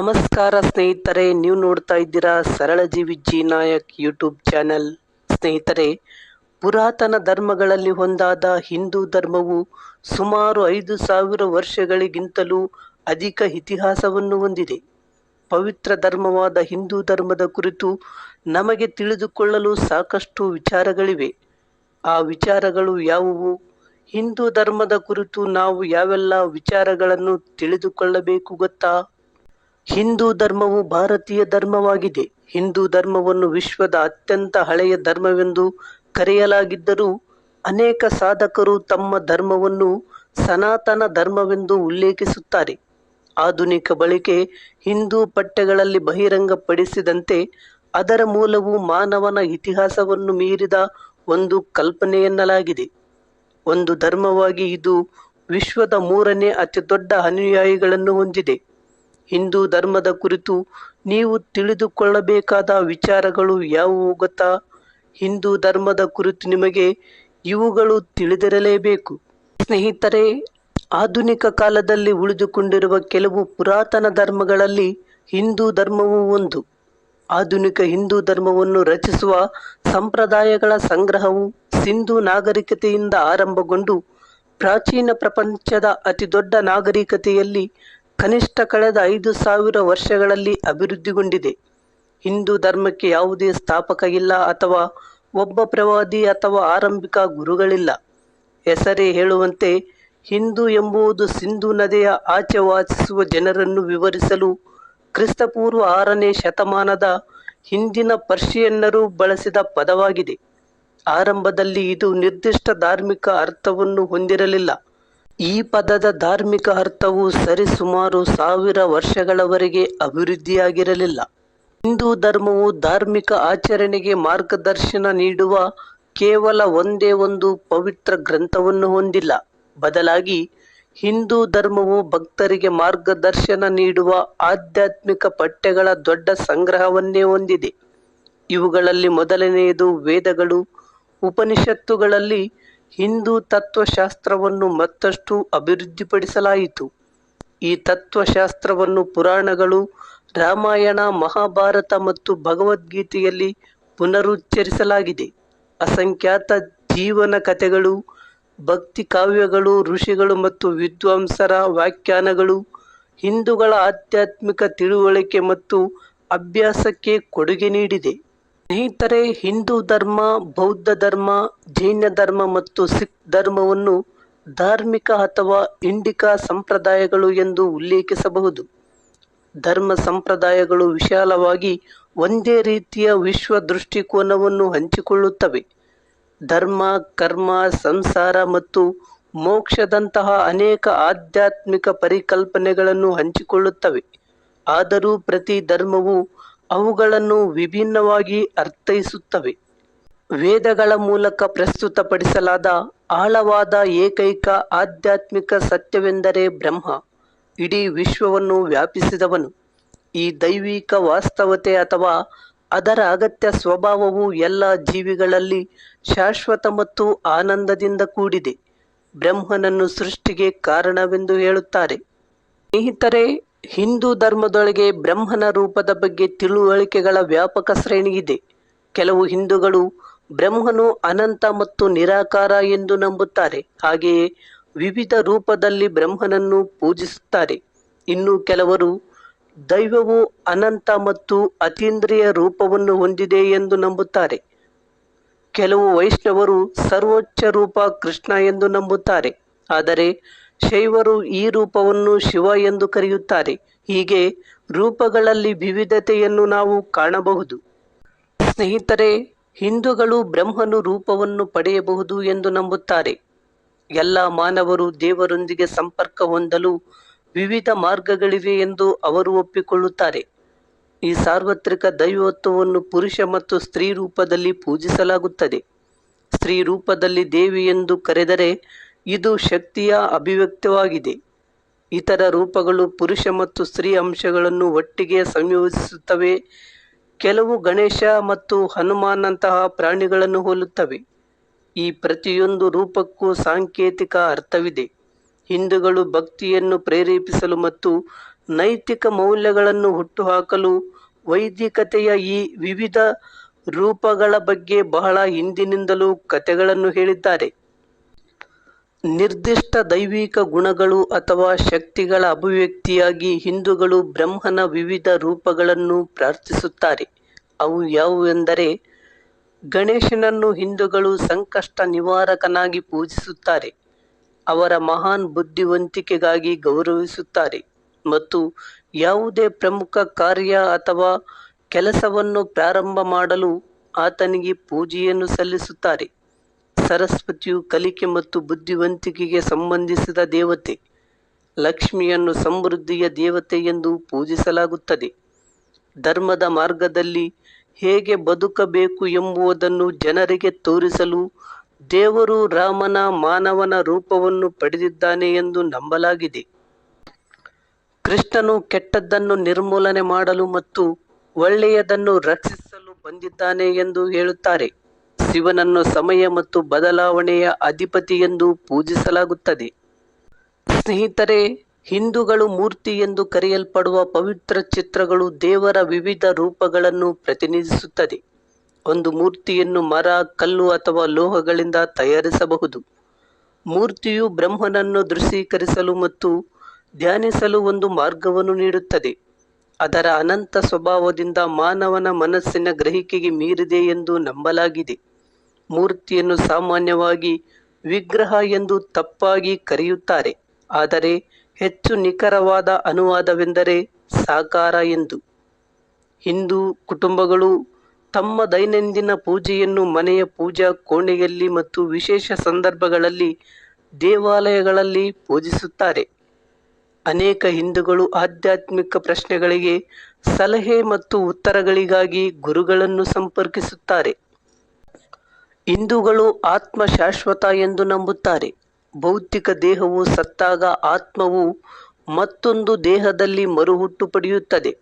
ನಮಸ್ಕಾರ ಸ್ನೇಹಿತರೆ, ನೀವು ನೋಡ್ತಾ ಇದ್ದೀರಾ ಸರಳ ಜೀವಿ ಜಿ ನಾಯಕ್ ಯೂಟ್ಯೂಬ್ ಚಾನೆಲ್. ಸ್ನೇಹಿತರೆ, ಪುರಾತನ ಧರ್ಮಗಳಲ್ಲಿ ಒಂದಾದ ಹಿಂದೂ ಧರ್ಮವು ಸುಮಾರು ಐದು ಸಾವಿರ ವರ್ಷಗಳಿಗಿಂತಲೂ ಅಧಿಕ ಇತಿಹಾಸವನ್ನು ಹೊಂದಿದೆ. ಪವಿತ್ರ ಧರ್ಮವಾದ ಹಿಂದೂ ಧರ್ಮದ ಕುರಿತು ನಮಗೆ ತಿಳಿದುಕೊಳ್ಳಲು ಸಾಕಷ್ಟು ವಿಚಾರಗಳಿವೆ. ಆ ವಿಚಾರಗಳು ಯಾವುವು? ಹಿಂದೂ ಧರ್ಮದ ಕುರಿತು ನಾವು ಯಾವೆಲ್ಲ ವಿಚಾರಗಳನ್ನು ತಿಳಿದುಕೊಳ್ಳಬೇಕು ಗೊತ್ತಾ? ಹಿಂದೂ ಧರ್ಮವು ಭಾರತೀಯ ಧರ್ಮವಾಗಿದೆ. ಹಿಂದೂ ಧರ್ಮವನ್ನು ವಿಶ್ವದ ಅತ್ಯಂತ ಹಳೆಯ ಧರ್ಮವೆಂದು ಕರೆಯಲಾಗಿದ್ದರೂ ಅನೇಕ ಸಾಧಕರು ತಮ್ಮ ಧರ್ಮವನ್ನು ಸನಾತನ ಧರ್ಮವೆಂದು ಉಲ್ಲೇಖಿಸುತ್ತಾರೆ. ಆಧುನಿಕ ಬಳಕೆ ಹಿಂದೂ ಪಠ್ಯಗಳಲ್ಲಿ ಬಹಿರಂಗಪಡಿಸಿದಂತೆ ಅದರ ಮೂಲವು ಮಾನವನ ಇತಿಹಾಸವನ್ನು ಮೀರಿದ ಒಂದು ಕಲ್ಪನೆಯೆನ್ನಲಾಗಿದೆ. ಒಂದು ಧರ್ಮವಾಗಿ ಇದು ವಿಶ್ವದ ಮೂರನೇ ಅತಿ ದೊಡ್ಡ ಅನುಯಾಯಿಗಳನ್ನು ಹೊಂದಿದೆ. ಹಿಂದೂ ಧರ್ಮದ ಕುರಿತು ನೀವು ತಿಳಿದುಕೊಳ್ಳಬೇಕಾದ ವಿಚಾರಗಳು ಯಾವುವು ಗೊತ್ತಾ? ಹಿಂದೂ ಧರ್ಮದ ಕುರಿತು ನಿಮಗೆ ಇವುಗಳು ತಿಳಿದಿರಲೇಬೇಕು. ಸ್ನೇಹಿತರೆ, ಆಧುನಿಕ ಕಾಲದಲ್ಲಿ ಉಳಿದುಕೊಂಡಿರುವ ಕೆಲವು ಪುರಾತನ ಧರ್ಮಗಳಲ್ಲಿ ಹಿಂದೂ ಧರ್ಮವೂ ಒಂದು. ಆಧುನಿಕ ಹಿಂದೂ ಧರ್ಮವನ್ನು ರಚಿಸುವ ಸಂಪ್ರದಾಯಗಳ ಸಂಗ್ರಹವು ಸಿಂಧು ನಾಗರಿಕತೆಯಿಂದ ಆರಂಭಗೊಂಡು ಪ್ರಾಚೀನ ಪ್ರಪಂಚದ ಅತಿದೊಡ್ಡ ನಾಗರಿಕತೆಯಲ್ಲಿ ಕನಿಷ್ಠ ಕಳೆದ ಐದು ಸಾವಿರ ವರ್ಷಗಳಲ್ಲಿ ಅಭಿವೃದ್ಧಿಗೊಂಡಿದೆ. ಹಿಂದೂ ಧರ್ಮಕ್ಕೆ ಯಾವುದೇ ಸ್ಥಾಪಕ ಇಲ್ಲ ಅಥವಾ ಒಬ್ಬ ಪ್ರವಾದಿ ಅಥವಾ ಆರಂಭಿಕ ಗುರುಗಳಿಲ್ಲ. ಹೆಸರೇ ಹೇಳುವಂತೆ ಹಿಂದೂ ಎಂಬುದು ಸಿಂಧು ನದಿಯ ಆಚೆ ವಾಸಿಸುವ ಜನರನ್ನು ವಿವರಿಸಲು ಕ್ರಿಸ್ತಪೂರ್ವ ಆರನೇ ಶತಮಾನದ ಹಿಂದಿನ ಪರ್ಷಿಯನ್ನರು ಬಳಸಿದ ಪದವಾಗಿದೆ. ಆರಂಭದಲ್ಲಿ ಇದು ನಿರ್ದಿಷ್ಟ ಧಾರ್ಮಿಕ ಅರ್ಥವನ್ನು ಹೊಂದಿರಲಿಲ್ಲ. ಈ ಪದದ ಧಾರ್ಮಿಕ ಅರ್ಥವು ಸರಿಸುಮಾರು ಸಾವಿರ ವರ್ಷಗಳವರೆಗೆ ಅಭಿವೃದ್ಧಿಯಾಗಿರಲಿಲ್ಲ. ಹಿಂದೂ ಧರ್ಮವು ಧಾರ್ಮಿಕ ಆಚರಣೆಗೆ ಮಾರ್ಗದರ್ಶನ ನೀಡುವ ಕೇವಲ ಒಂದೇ ಒಂದು ಪವಿತ್ರ ಗ್ರಂಥವನ್ನು ಹೊಂದಿಲ್ಲ. ಬದಲಾಗಿ, ಹಿಂದೂ ಧರ್ಮವು ಭಕ್ತರಿಗೆ ಮಾರ್ಗದರ್ಶನ ನೀಡುವ ಆಧ್ಯಾತ್ಮಿಕ ಪಠ್ಯಗಳ ದೊಡ್ಡ ಸಂಗ್ರಹವನ್ನೇ ಹೊಂದಿದೆ. ಇವುಗಳಲ್ಲಿ ಮೊದಲನೆಯದು ವೇದಗಳು, ಉಪನಿಷತ್ತುಗಳಲ್ಲಿ ಹಿಂದೂ ತತ್ವಶಾಸ್ತ್ರವನ್ನು ಮತ್ತಷ್ಟು ಅಭಿವೃದ್ಧಿಪಡಿಸಲಾಯಿತು. ಈ ತತ್ವಶಾಸ್ತ್ರವನ್ನು ಪುರಾಣಗಳು, ರಾಮಾಯಣ, ಮಹಾಭಾರತ ಮತ್ತು ಭಗವದ್ಗೀತೆಯಲ್ಲಿ ಪುನರುಚ್ಚರಿಸಲಾಗಿದೆ. ಅಸಂಖ್ಯಾತ ಜೀವನ ಕಥೆಗಳು, ಭಕ್ತಿ ಕಾವ್ಯಗಳು, ಋಷಿಗಳು ಮತ್ತು ವಿದ್ವಾಂಸರ ವ್ಯಾಖ್ಯಾನಗಳು ಹಿಂದೂಗಳ ಆಧ್ಯಾತ್ಮಿಕ ತಿಳುವಳಿಕೆ ಮತ್ತು ಅಭ್ಯಾಸಕ್ಕೆ ಕೊಡುಗೆ ನೀಡಿದೆ. ಸ್ನೇಹಿತರೆ, ಹಿಂದೂ ಧರ್ಮ, ಬೌದ್ಧ ಧರ್ಮ, ಜೈನ ಧರ್ಮ ಮತ್ತು ಸಿಖ್ ಧರ್ಮವನ್ನು ಧಾರ್ಮಿಕ ಅಥವಾ ಇಂಡಿಕಾ ಸಂಪ್ರದಾಯಗಳು ಎಂದು ಉಲ್ಲೇಖಿಸಬಹುದು. ಧರ್ಮ ಸಂಪ್ರದಾಯಗಳು ವಿಶಾಲವಾಗಿ ಒಂದೇ ರೀತಿಯ ವಿಶ್ವ ದೃಷ್ಟಿಕೋನವನ್ನು ಹಂಚಿಕೊಳ್ಳುತ್ತವೆ. ಧರ್ಮ, ಕರ್ಮ, ಸಂಸಾರ ಮತ್ತು ಮೋಕ್ಷದಂತಹ ಅನೇಕ ಆಧ್ಯಾತ್ಮಿಕ ಪರಿಕಲ್ಪನೆಗಳನ್ನು ಹಂಚಿಕೊಳ್ಳುತ್ತವೆ. ಆದರೂ ಪ್ರತಿ ಧರ್ಮವು ಅವುಗಳನ್ನು ವಿಭಿನ್ನವಾಗಿ ಅರ್ಥೈಸುತ್ತವೆ. ವೇದಗಳ ಮೂಲಕ ಪ್ರಸ್ತುತಪಡಿಸಲಾದ ಆಳವಾದ ಏಕೈಕ ಆಧ್ಯಾತ್ಮಿಕ ಸತ್ಯವೆಂದರೆ ಬ್ರಹ್ಮ. ಇಡೀ ವಿಶ್ವವನ್ನು ವ್ಯಾಪಿಸಿದವನು. ಈ ದೈವಿಕ ವಾಸ್ತವತೆ ಅಥವಾ ಅದರ ಅಗತ್ಯ ಸ್ವಭಾವವು ಎಲ್ಲ ಜೀವಿಗಳಲ್ಲಿ ಶಾಶ್ವತ ಮತ್ತು ಆನಂದದಿಂದ ಕೂಡಿದೆ. ಬ್ರಹ್ಮನನ್ನು ಸೃಷ್ಟಿಗೆ ಕಾರಣವೆಂದು ಹೇಳುತ್ತಾರೆ. ಸ್ನೇಹಿತರೆ ಹಿಂದೂ ಧರ್ಮದೊಳಗೆ ಬ್ರಹ್ಮನ ರೂಪದ ಬಗ್ಗೆ ತಿಳುವಳಿಕೆಗಳ ವ್ಯಾಪಕ ಶ್ರೇಣಿ ಇದೆ. ಕೆಲವು ಹಿಂದೂಗಳು ಬ್ರಹ್ಮನು ಅನಂತ ಮತ್ತು ನಿರಾಕಾರ ಎಂದು ನಂಬುತ್ತಾರೆ. ಹಾಗೆಯೇ ವಿವಿಧ ರೂಪದಲ್ಲಿ ಬ್ರಹ್ಮನನ್ನು ಪೂಜಿಸುತ್ತಾರೆ. ಇನ್ನು ಕೆಲವರು ದೈವವು ಅನಂತ ಮತ್ತು ಅತೀಂದ್ರಿಯ ರೂಪವನ್ನು ಹೊಂದಿದೆ ಎಂದು ನಂಬುತ್ತಾರೆ. ಕೆಲವು ವೈಷ್ಣವರು ಸರ್ವೋಚ್ಚ ರೂಪ ಕೃಷ್ಣ ಎಂದು ನಂಬುತ್ತಾರೆ. ಆದರೆ ಶೈವರು ಈ ರೂಪವನ್ನು ಶಿವ ಎಂದು ಕರೆಯುತ್ತಾರೆ. ಹೀಗೆ ರೂಪಗಳಲ್ಲಿ ವಿವಿಧತೆಯನ್ನು ನಾವು ಕಾಣಬಹುದು. ಸ್ನೇಹಿತರೆ, ಹಿಂದೂಗಳು ಬ್ರಹ್ಮನು ರೂಪವನ್ನು ಪಡೆಯಬಹುದು ಎಂದು ನಂಬುತ್ತಾರೆ. ಎಲ್ಲ ಮಾನವರು ದೇವರೊಂದಿಗೆ ಸಂಪರ್ಕ ಹೊಂದಲು ವಿವಿಧ ಮಾರ್ಗಗಳಿವೆ ಎಂದು ಅವರು ಒಪ್ಪಿಕೊಳ್ಳುತ್ತಾರೆ. ಈ ಸಾರ್ವತ್ರಿಕ ದೈವತ್ವವನ್ನು ಪುರುಷ ಮತ್ತು ಸ್ತ್ರೀ ರೂಪದಲ್ಲಿ ಪೂಜಿಸಲಾಗುತ್ತದೆ. ಸ್ತ್ರೀ ರೂಪದಲ್ಲಿ ದೇವಿ ಎಂದು ಕರೆದರೆ ಇದು ಶಕ್ತಿಯ ಅಭಿವ್ಯಕ್ತವಾಗಿದೆ. ಇತರ ರೂಪಗಳು ಪುರುಷ ಮತ್ತು ಸ್ತ್ರೀ ಅಂಶಗಳನ್ನು ಒಟ್ಟಿಗೆ ಸಂಯೋಜಿಸುತ್ತವೆ. ಕೆಲವು ಗಣೇಶ ಮತ್ತು ಹನುಮಾನಂತಹ ಪ್ರಾಣಿಗಳನ್ನು ಹೋಲುತ್ತವೆ. ಈ ಪ್ರತಿಯೊಂದು ರೂಪಕ್ಕೂ ಸಾಂಕೇತಿಕ ಅರ್ಥವಿದೆ. ಹಿಂದೂಗಳು ಭಕ್ತಿಯನ್ನು ಪ್ರೇರೇಪಿಸಲು ಮತ್ತು ನೈತಿಕ ಮೌಲ್ಯಗಳನ್ನು ಹುಟ್ಟುಹಾಕಲು ವೈದಿಕತೆಯ ಈ ವಿವಿಧ ರೂಪಗಳ ಬಗ್ಗೆ ಬಹಳ ಹಿಂದಿನಿಂದಲೂ ಕಥೆಗಳನ್ನು ಹೇಳಿದ್ದಾರೆ. ನಿರ್ದಿಷ್ಟ ದೈವಿಕ ಗುಣಗಳು ಅಥವಾ ಶಕ್ತಿಗಳ ಅಭಿವ್ಯಕ್ತಿಯಾಗಿ ಹಿಂದೂಗಳು ಬ್ರಹ್ಮನ ವಿವಿಧ ರೂಪಗಳನ್ನು ಪ್ರಾರ್ಥಿಸುತ್ತಾರೆ. ಅವು ಯಾವುವೆಂದರೆ ಗಣೇಶನನ್ನು ಹಿಂದೂಗಳು ಸಂಕಷ್ಟ ನಿವಾರಕನಾಗಿ ಪೂಜಿಸುತ್ತಾರೆ. ಅವರ ಮಹಾನ್ ಬುದ್ಧಿವಂತಿಕೆಗಾಗಿ ಗೌರವಿಸುತ್ತಾರೆ ಮತ್ತು ಯಾವುದೇ ಪ್ರಮುಖ ಕಾರ್ಯ ಅಥವಾ ಕೆಲಸವನ್ನು ಪ್ರಾರಂಭ ಮಾಡಲು ಆತನಿಗೆ ಪೂಜೆಯನ್ನು ಸಲ್ಲಿಸುತ್ತಾರೆ. ಸರಸ್ವತಿಯು ಕಲಿಕೆ ಮತ್ತು ಬುದ್ಧಿವಂತಿಕೆಗೆ ಸಂಬಂಧಿಸಿದ ದೇವತೆ. ಲಕ್ಷ್ಮಿಯನ್ನು ಸಮೃದ್ಧಿಯ ದೇವತೆ ಎಂದು ಪೂಜಿಸಲಾಗುತ್ತದೆ. ಧರ್ಮದ ಮಾರ್ಗದಲ್ಲಿ ಹೇಗೆ ಬದುಕಬೇಕು ಎಂಬುದನ್ನು ಜನರಿಗೆ ತೋರಿಸಲು ದೇವರು ರಾಮನ ಮಾನವನ ರೂಪವನ್ನು ಪಡೆದಿದ್ದಾನೆ ಎಂದು ನಂಬಲಾಗಿದೆ. ಕೃಷ್ಣನು ಕೆಟ್ಟದ್ದನ್ನು ನಿರ್ಮೂಲನೆ ಮಾಡಲು ಮತ್ತು ಒಳ್ಳೆಯದನ್ನು ರಕ್ಷಿಸಲು ಬಂದಿದ್ದಾನೆ ಎಂದು ಹೇಳುತ್ತಾರೆ. ಶಿವನನ್ನು ಸಮಯ ಮತ್ತು ಬದಲಾವಣೆಯ ಅಧಿಪತಿ ಎಂದು ಪೂಜಿಸಲಾಗುತ್ತದೆ. ಸ್ನೇಹಿತರೆ, ಹಿಂದೂಗಳು ಮೂರ್ತಿ ಎಂದು ಕರೆಯಲ್ಪಡುವ ಪವಿತ್ರ ಚಿತ್ರಗಳು ದೇವರ ವಿವಿಧ ರೂಪಗಳನ್ನು ಪ್ರತಿನಿಧಿಸುತ್ತದೆ. ಒಂದು ಮೂರ್ತಿಯನ್ನು ಮರ, ಕಲ್ಲು ಅಥವಾ ಲೋಹಗಳಿಂದ ತಯಾರಿಸಬಹುದು. ಮೂರ್ತಿಯು ಬ್ರಹ್ಮನನ್ನು ದೃಶ್ಯೀಕರಿಸಲು ಮತ್ತು ಧ್ಯಾನಿಸಲು ಒಂದು ಮಾರ್ಗವನ್ನು ನೀಡುತ್ತದೆ. ಅದರ ಅನಂತ ಸ್ವಭಾವದಿಂದ ಮಾನವನ ಮನಸ್ಸಿನ ಗ್ರಹಿಕೆಗೆ ಮೀರಿದೆ ಎಂದು ನಂಬಲಾಗಿದೆ. ಮೂರ್ತಿಯನ್ನು ಸಾಮಾನ್ಯವಾಗಿ ವಿಗ್ರಹ ಎಂದು ತಪ್ಪಾಗಿ ಕರೆಯುತ್ತಾರೆ. ಆದರೆ ಹೆಚ್ಚು ನಿಖರವಾದ ಅನುವಾದವೆಂದರೆ ಸಾಕಾರ ಎಂದು. ಹಿಂದೂ ಕುಟುಂಬಗಳು ತಮ್ಮ ದೈನಂದಿನ ಪೂಜೆಯನ್ನು ಮನೆಯ ಪೂಜಾ ಕೋಣೆಯಲ್ಲಿ ಮತ್ತು ವಿಶೇಷ ಸಂದರ್ಭಗಳಲ್ಲಿ ದೇವಾಲಯಗಳಲ್ಲಿ ಪೂಜಿಸುತ್ತಾರೆ. ಅನೇಕ ಹಿಂದೂಗಳು ಆಧ್ಯಾತ್ಮಿಕ ಪ್ರಶ್ನೆಗಳಿಗೆ ಸಲಹೆ ಮತ್ತು ಉತ್ತರಗಳಿಗಾಗಿ ಗುರುಗಳನ್ನು ಸಂಪರ್ಕಿಸುತ್ತಾರೆ. ಹಿಂದೂಗಳು ಆತ್ಮ ಶಾಶ್ವತ ಎಂದು ನಂಬುತ್ತಾರೆ. ಭೌತಿಕ ದೇಹವು ಸತ್ತಾಗ ಆತ್ಮವು ಮತ್ತೊಂದು ದೇಹದಲ್ಲಿ ಮರುಹುಟ್ಟು ಪಡೆಯುತ್ತದೆ.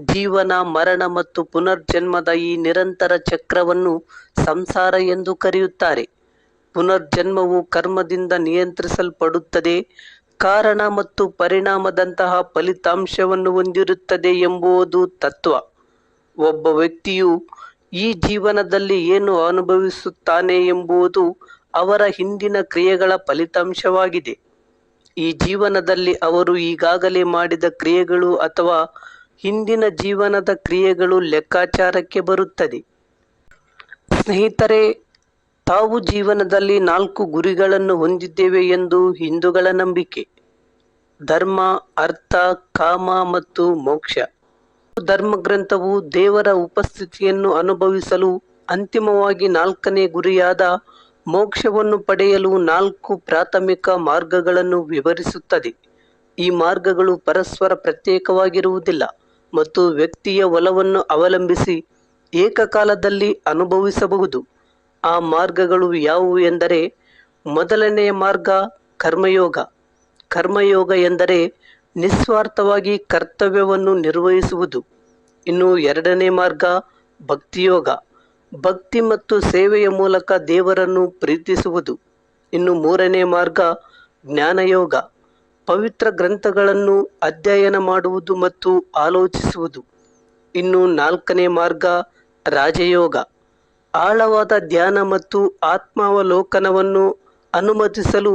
ಜೀವನ, ಮರಣ ಮತ್ತು ಪುನರ್ಜನ್ಮದ ಈ ನಿರಂತರ ಚಕ್ರವನ್ನು ಸಂಸಾರ ಎಂದು ಕರೆಯುತ್ತಾರೆ. ಪುನರ್ಜನ್ಮವು ಕರ್ಮದಿಂದ ನಿಯಂತ್ರಿಸಲ್ಪಡುತ್ತದೆ. ಕಾರಣ ಮತ್ತು ಪರಿಣಾಮದಂತಹ ಫಲಿತಾಂಶವನ್ನು ಹೊಂದಿರುತ್ತದೆ ಎಂಬುದು ತತ್ವ. ಒಬ್ಬ ವ್ಯಕ್ತಿಯು ಈ ಜೀವನದಲ್ಲಿ ಏನು ಅನುಭವಿಸುತ್ತಾನೆ ಎಂಬುದು ಅವರ ಹಿಂದಿನ ಕ್ರಿಯೆಗಳ ಫಲಿತಾಂಶವಾಗಿದೆ. ಈ ಜೀವನದಲ್ಲಿ ಅವರು ಈಗಾಗಲೇ ಮಾಡಿದ ಕ್ರಿಯೆಗಳು ಅಥವಾ ಹಿಂದಿನ ಜೀವನದ ಕ್ರಿಯೆಗಳು ಲೆಕ್ಕಾಚಾರಕ್ಕೆ ಬರುತ್ತದೆ. ಸ್ನೇಹಿತರೆ, ತಾವು ಜೀವನದಲ್ಲಿ ನಾಲ್ಕು ಗುರಿಗಳನ್ನು ಹೊಂದಿದ್ದೇವೆ ಎಂದು ಹಿಂದೂಗಳ ನಂಬಿಕೆ. ಧರ್ಮ, ಅರ್ಥ, ಕಾಮ ಮತ್ತು ಮೋಕ್ಷ. ಧರ್ಮಗ್ರಂಥವು ದೇವರ ಉಪಸ್ಥಿತಿಯನ್ನು ಅನುಭವಿಸಲು ಅಂತಿಮವಾಗಿ ನಾಲ್ಕನೇ ಗುರಿಯಾದ ಮೋಕ್ಷವನ್ನು ಪಡೆಯಲು ನಾಲ್ಕು ಪ್ರಾಥಮಿಕ ಮಾರ್ಗಗಳನ್ನು ವಿವರಿಸುತ್ತದೆ. ಈ ಮಾರ್ಗಗಳು ಪರಸ್ಪರ ಪ್ರತ್ಯೇಕವಾಗಿರುವುದಿಲ್ಲ ಮತ್ತು ವ್ಯಕ್ತಿಯ ಒಲವನ್ನು ಅವಲಂಬಿಸಿ ಏಕಕಾಲದಲ್ಲಿ ಅನುಭವಿಸಬಹುದು. ಆ ಮಾರ್ಗಗಳು ಯಾವುವು ಎಂದರೆ, ಮೊದಲನೆಯ ಮಾರ್ಗ ಕರ್ಮಯೋಗ. ಕರ್ಮಯೋಗ ಎಂದರೆ ನಿಸ್ವಾರ್ಥವಾಗಿ ಕರ್ತವ್ಯವನ್ನು ನಿರ್ವಹಿಸುವುದು ಇನ್ನು ಎರಡನೇ ಮಾರ್ಗ ಭಕ್ತಿಯೋಗ. ಭಕ್ತಿ ಮತ್ತು ಸೇವೆಯ ಮೂಲಕ ದೇವರನ್ನು ಪ್ರೀತಿಸುವುದು. ಇನ್ನು ಮೂರನೇ ಮಾರ್ಗ ಜ್ಞಾನಯೋಗ. ಪವಿತ್ರ ಗ್ರಂಥಗಳನ್ನು ಅಧ್ಯಯನ ಮಾಡುವುದು ಮತ್ತು ಆಲೋಚಿಸುವುದು. ಇನ್ನು ನಾಲ್ಕನೇ ಮಾರ್ಗ ರಾಜಯೋಗ. ಆಳವಾದ ಧ್ಯಾನ ಮತ್ತು ಆತ್ಮಾವಲೋಕನವನ್ನು ಅನುಮತಿಸಲು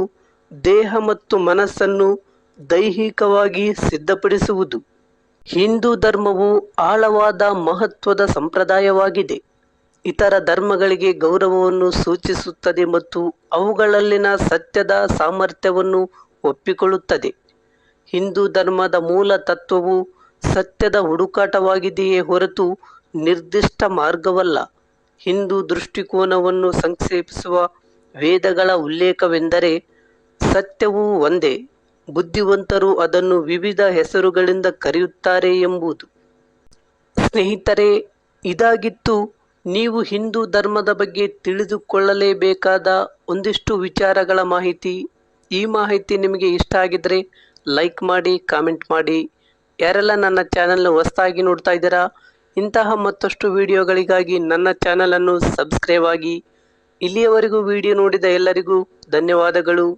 ದೇಹ ಮತ್ತು ಮನಸ್ಸನ್ನು ದೈಹಿಕವಾಗಿ ಸಿದ್ಧಪಡಿಸುವುದು. ಹಿಂದೂ ಧರ್ಮವು ಆಳವಾದ ಮಹತ್ವದ ಸಂಪ್ರದಾಯವಾಗಿದೆ. ಇತರ ಧರ್ಮಗಳಿಗೆ ಗೌರವವನ್ನು ಸೂಚಿಸುತ್ತದೆ ಮತ್ತು ಅವುಗಳಲ್ಲಿನ ಸತ್ಯದ ಸಾಮರ್ಥ್ಯವನ್ನು ಒಪ್ಪಿಕೊಳ್ಳುತ್ತದೆ. ಹಿಂದೂ ಧರ್ಮದ ಮೂಲ ತತ್ವವು ಸತ್ಯದ ಹುಡುಕಾಟವಾಗಿದೆಯೇ ಹೊರತು ನಿರ್ದಿಷ್ಟ ಮಾರ್ಗವಲ್ಲ. ಹಿಂದೂ ದೃಷ್ಟಿಕೋನವನ್ನು ಸಂಕ್ಷೇಪಿಸುವ ವೇದಗಳ ಉಲ್ಲೇಖವೆಂದರೆ ಸತ್ಯವು ಒಂದೇ. ಬುದ್ಧಿವಂತರು ಅದನ್ನು ವಿವಿಧ ಹೆಸರುಗಳಿಂದ ಕರೆಯುತ್ತಾರೆ ಎಂಬುದು. ಸ್ನೇಹಿತರೆ, ಇದಾಗಿತ್ತು ನೀವು ಹಿಂದೂ ಧರ್ಮದ ಬಗ್ಗೆ ತಿಳಿದುಕೊಳ್ಳಲೇಬೇಕಾದ ಒಂದಿಷ್ಟು ವಿಚಾರಗಳ ಮಾಹಿತಿ. ಈ ಮಾಹಿತಿ ನಿಮಗೆ ಇಷ್ಟ ಆಗಿದ್ರೆ ಲೈಕ್ ಮಾಡಿ, ಕಾಮೆಂಟ್ ಮಾಡಿ. ಯಾರೆಲ್ಲ ನನ್ನ ಚಾನೆಲ್ನ ಹೊಸದಾಗಿ ನೋಡ್ತಾ ಇದ್ದೀರಾ, ಇಂತಹ ಮತ್ತಷ್ಟು ವಿಡಿಯೋಗಳಿಗಾಗಿ ನನ್ನ ಚಾನಲನ್ನು ಸಬ್ಸ್ಕ್ರೈಬ್ ಆಗಿ. ಇಲ್ಲಿಯವರೆಗೂ ವಿಡಿಯೋ ನೋಡಿದ ಎಲ್ಲರಿಗೂ ಧನ್ಯವಾದಗಳು.